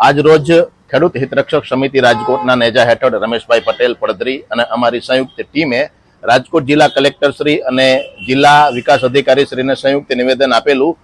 આજ રોજ ખેડૂત હિતરક્ષક સમિતિ રાજકોટના નેજા હેઠળ રમેશભાઈ પટેલ, પડદરી અને અમારી સંયુક્ત ટીમે રાજકોટ જિલ્લા કલેક્ટર શ્રી અને જિલ્લા વિકાસ અધિકારી શ્રીને સંયુક્ત નિવેદન આપેલું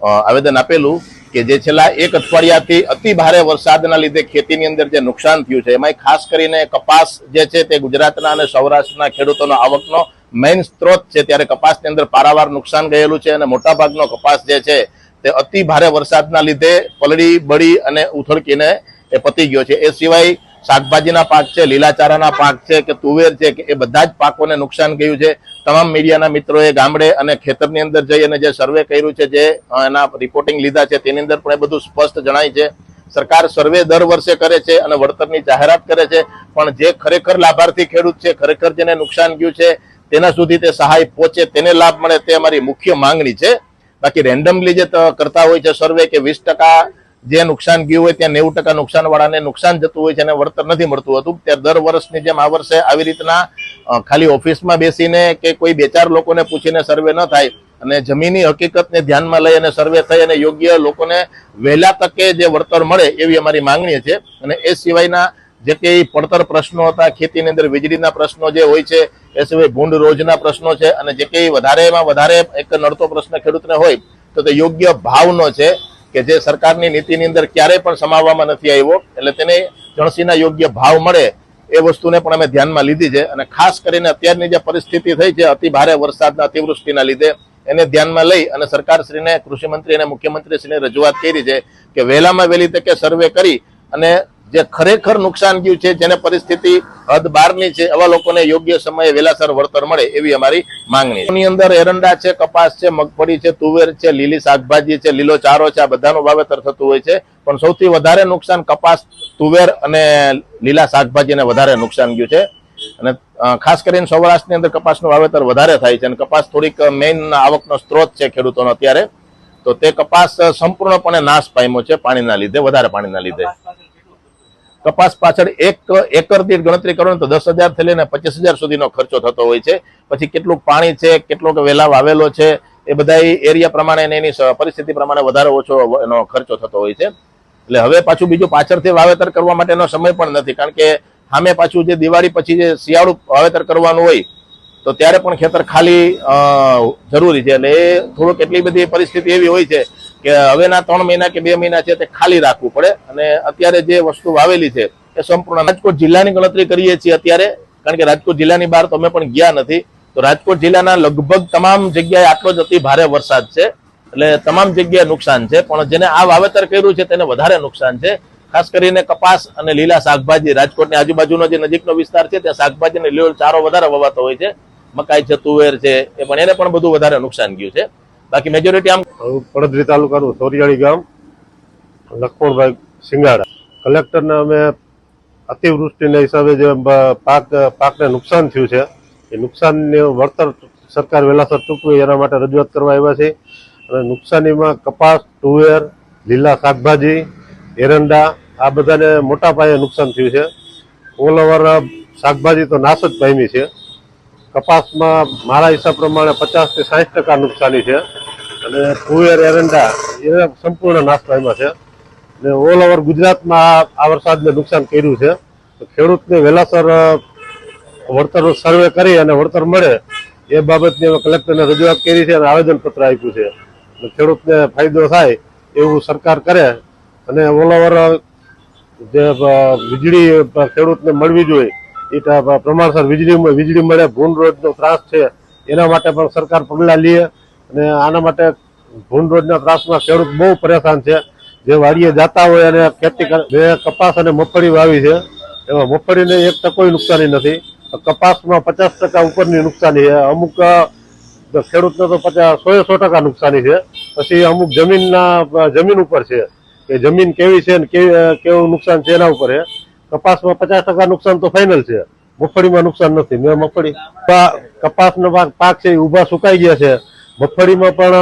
આવેદન આપેલું કે જે છેલ્લા એક અઠવાડિયાથી અતિ ભારે વરસાદના લીધે ખેતીની અંદર જે નુકસાન થયું છે એમાં ખાસ કરીને કપાસ જે છે તે ગુજરાતના અને સૌરાષ્ટ્રના ખેડૂતોનો આવકનો મેઇન સ્ત્રોત છે, ત્યારે કપાસની અંદર પારાવાર નુકસાન ગયેલું છે અને મોટાભાગનો કપાસ જે છે તે અતિ ભારે વરસાદના લીધે પલળી, બળી અને ઉથળકીને એ પતી ગયો છે. એ સિવાય શાકભાજીના પાક છે, લીલાચારાના પાક છે, કે તુવેર છે, કે એ બધા જ પાકોને નુકસાન ગયું છે. તમામ મીડિયાના મિત્રોએ ગામડે અને ખેતરની અંદર જઈ અને જે સર્વે કર્યું છે, જે એના રિપોર્ટિંગ લીધા છે, તેની અંદર પણ એ બધું સ્પષ્ટ જણાય છે. સરકાર સર્વે દર વર્ષે કરે છે અને વળતરની જાહેરાત કરે છે, પણ જે ખરેખર લાભાર્થી ખેડૂત છે, ખરેખર જેને નુકસાન ગયું છે, તેના સુધી તે સહાય પહોંચે, તેને લાભ મળે, તે અમારી મુખ્ય માંગણી છે. બાકી રેન્ડમલી જે કરતા હોય છે સર્વે કે વીસ ટકા જે નુકસાન ગયું હોય ત્યાં નેવું ટકા નુકસાન વાળાને નુકસાન જતું હોય છે અને વળતર નથી મળતું હતું. ત્યારે દર વર્ષની જેમ આ વર્ષે આવી રીતના ખાલી ઓફિસમાં બેસીને કે કોઈ બે ચાર લોકોને પૂછીને સર્વે ન થાય અને જમીની હકીકતને ધ્યાનમાં લઈ અને સર્વે થઈ અને યોગ્ય લોકોને વહેલા તકે જે વળતર મળે એવી અમારી માંગણી છે. અને એ સિવાયના જે કંઈ પડતર પ્રશ્નો હતા, ખેતીની અંદર વીજળીના પ્રશ્નો જે હોય છે, એ સિવાય ભૂંડ રોજના પ્રશ્નો છે, અને જે કે વધારેમાં વધારે એક નડતો પ્રશ્ન ખેડૂતને હોય, તો તે યોગ્ય ભાવનો છે કે જે સરકારની નીતિની અંદર ક્યારેય પણ સમાવવામાં નથી આવ્યો, એટલે તેને જણસીના યોગ્ય ભાવ મળે એ વસ્તુને પણ અમે ધ્યાનમાં લીધી છે, અને ખાસ કરીને અત્યારની જે પરિસ્થિતિ થઈ છે, અતિ ભારે વરસાદના અતિવૃષ્ટિના લીધે, એને ધ્યાનમાં લઈ અને સરકારશ્રીને, કૃષિમંત્રી અને મુખ્યમંત્રીશ્રીને રજૂઆત કરી છે કે વહેલામાં વહેલી તકે સર્વે કરી અને જે ખરેખર નુકસાન ગયું છે, જેને પરિસ્થિતિ હદ બહારની છે એવા લોકોને યોગ્ય સમયે વેલાસર વળતર મળે એવી અમારી માંગણી એની અંદર એરંડા છે, કપાસ છે, મગફળી છે, તુવેર છે, લીલી શાકભાજી છે, લીલો ચારો છે, આ બધાનું વાવેતર થતું હોય છે. પણ સૌથી વધારે નુકસાન કપાસ, તુવેર અને લીલા શાકભાજીને વધારે નુકસાન ગયું છે. અને ખાસ કરીને સૌરાષ્ટ્રની અંદર કપાસનું વાવેતર વધારે થાય છે અને કપાસ થોડીક મેઇન આવકનો સ્ત્રોત છે ખેડૂતોનો અત્યારે. તો તે કપાસ સંપૂર્ણપણે નાશ પામ્યો છે પાણીના લીધે, વધારે પાણીના લીધે. કપાસ પાછળ એક એકર દીઠ ગણતરી કરો તો દસ હજારથી લઈને પચીસ હજાર સુધીનો ખર્ચો થતો હોય છે. પછી કેટલું પાણી છે, કેટલોક વેલા વાવેલો છે, એ બધા એરિયા પ્રમાણે એની પરિસ્થિતિ પ્રમાણે વધારે ઓછો એનો ખર્ચો થતો હોય છે. એટલે હવે પાછું બીજું પાછળથી વાવેતર કરવા માટેનો સમય પણ નથી, કારણ કે સામે પાછું જે દિવાળી પછી જે શિયાળુ વાવેતર કરવાનું હોય, તો ત્યારે પણ ખેતર ખાલી જરૂરી છે. એટલે એ થોડુંક એટલી બધી પરિસ્થિતિ એવી હોય છે કે હવેના ત્રણ મહિના કે બે મહિના છે તે ખાલી રાખવું પડે. અને અત્યારે જે વસ્તુ વાવેલી છે એ સંપૂર્ણ રાજકોટ જિલ્લાની ગણતરી કરીએ છીએ અત્યારે. કારણ કે રાજકોટ જિલ્લાની બહાર તો અમે પણ ગયા નથી. તો રાજકોટ જિલ્લાના લગભગ તમામ જગ્યાએ આટલો જ અતિ ભારે વરસાદ છે. એટલે તમામ જગ્યાએ નુકસાન છે. પણ જેને આ વાવેતર કર્યું છે તેને વધારે નુકસાન છે. ખાસ કરીને કપાસ અને લીલા શાકભાજી. રાજકોટની આજુબાજુનો જે નજીકનો વિસ્તાર છે, ત્યાં શાકભાજી લીલો ચારો વધારે વવાતો હોય છે. મકાઈ છે તુવેર છે, એ પણ એને પણ બધું વધારે નુકસાન ગયું છે. બાકી મેજોરિટી આમ હું પડદરી તાલુકાનું સોરિયાળી ગામ લખમણભાઈ સિંગાડા. કલેક્ટરને અમે અતિવૃષ્ટિના હિસાબે જે પાક, પાકને નુકસાન થયું છે, એ નુકસાનની વળતર સરકાર વહેલાસર ચૂકવે, એના માટે રજૂઆત કરવા આવ્યા છે. અને નુકસાનીમાં કપાસ, તુવેર, લીલા શાકભાજી, એરંડા, આ બધાને મોટા પાયે નુકસાન થયું છે. ઓલ ઓવર શાકભાજી તો નાશ જ પામી છે. કપાસમાં મારા હિસાબ પ્રમાણે પચાસથી સાઠ ટકા નુકસાની છે. અને તુવેર એરંડા, એ સંપૂર્ણ નાશ પામ્યા છે. ને ઓલ ઓવર ગુજરાતમાં આ- વરસાદને નુકસાન કર્યું છે. ખેડૂતને વહેલાસર વળતર સર્વે કરી અને વળતર મળે એ બાબતની અમે કલેક્ટરને રજૂઆત કરી છે અને આવેદનપત્ર આપ્યું છે. ખેડૂતને ફાયદો થાય એવું સરકાર કરે અને ઓલ ઓવર જે વીજળી ખેડૂતને મળવી જોઈએ. એ પ્રમાણસર વીજળી વીજળી મળે, ભૂન રોજનો ત્રાસ છે. એના માટે પણ સરકાર પગલાં લે અને આના માટે ભૂન ત્રાસમાં ખેડૂત બહુ પરેશાન છે. જે વાડીએ જતા હોય અને ખેતી કરે કપાસ અને મગફળી વાવી છે, એમાં મગફળીને એક ટકોય નુકસાની નથી. કપાસમાં પચાસ ટકા ઉપરની નુકસાની છે. અમુક ખેડૂતને તો પચાસ સો સો ટકા નુકસાની છે. પછી અમુક જમીનના જમીન ઉપર છે. કે જમીન કેવી છે કેવી કેવું નુકસાન છે એના ઉપર છે. કપાસમાં પચાસ ટકા નુકસાન તો ફાઇનલ છે. મગફળીમાં નુકસાન નથી. મેં મગફળી કપાસનો પાક છે એ ઊભા સુકાઈ ગયા છે. મગફળીમાં પણ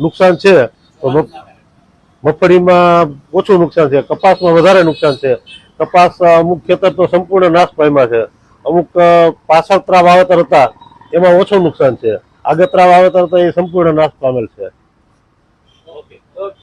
નુકસાન છે. તો મગ- મગફળીમાં ઓછું નુકસાન છે. કપાસમાં વધારે નુકસાન છે. કપાસ અમુક ખેતર તો સંપૂર્ણ નાશ પામ્યા છે. અમુક પાછળતરા વાવેતર હતા, એમાં ઓછું નુકસાન છે. આગતરા વાવેતર હતા, એ સંપૂર્ણ નાશ પામેલ છે.